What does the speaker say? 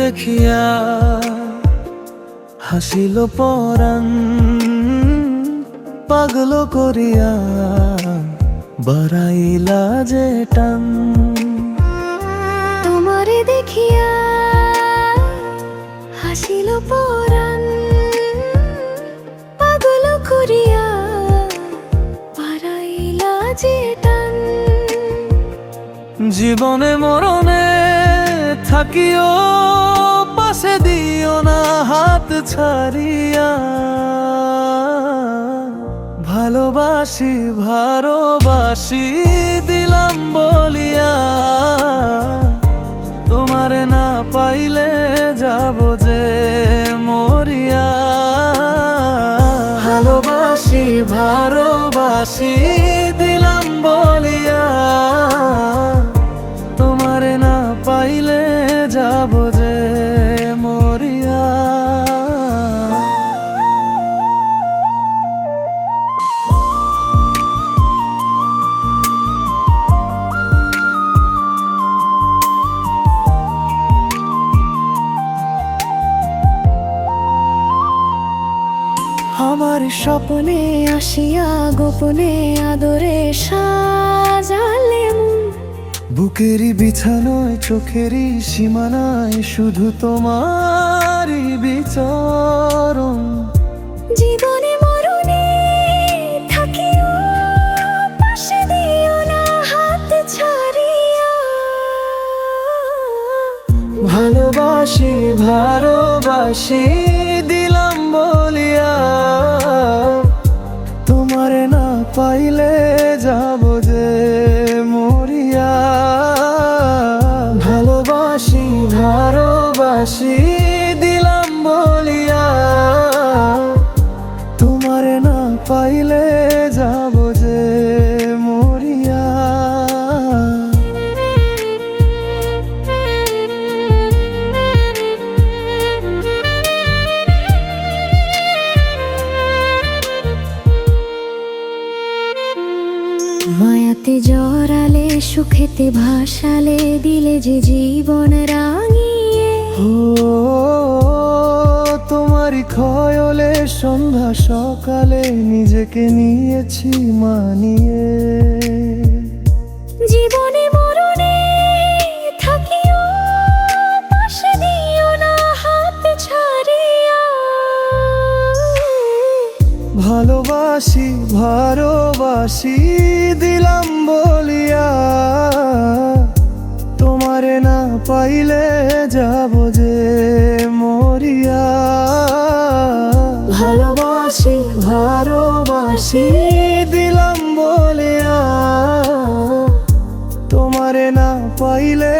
দেখিয়া হাসিল পরাণ পাগল করিয়া বাড়াইলা যে টান। তোমারে দেখিয়া হাসিল পরাণ পাগল করিয়া পারাইলা যে টান। জীবনে মরণে থাকিও, পাশে দিও না, হাত ছাড়িয়া। ভালোবাসি ভালোবাসি, দিলাম বলিয়া। তোমারে না পাইলে যাব যে মরিয়া। ভালোবাসি ভালোবাসি যাব যে মরিয়া আমার স্বপ্নে আসিয়া গোপনে আদরে সাজালে মন। বুকেরই বিছানোয় চোখেরই সীমানায় শুধু তোমারই বিচরণ। জীবনে মরণে থাকিও পাশে দিও না হাত ছাড়িয়া ভালোবাসি ভালোবাসি। মায়াতে জড়ালে সুখেতে ভাসালে দিলে যে জীবন রাঙিয়ে। ও তোমারই খয়লে সন্ধ্যা সকালে নিজেকে নিয়েছি মানিয়ে। জীবনে ভালোবাসি ভালোবাসি, দিলাম বলিয়া। তোমারে না পাইলে যাব যে মরিয়া। ভালোবাসি ভালোবাসি, দিলাম বলিয়া। তোমারে না পাইলে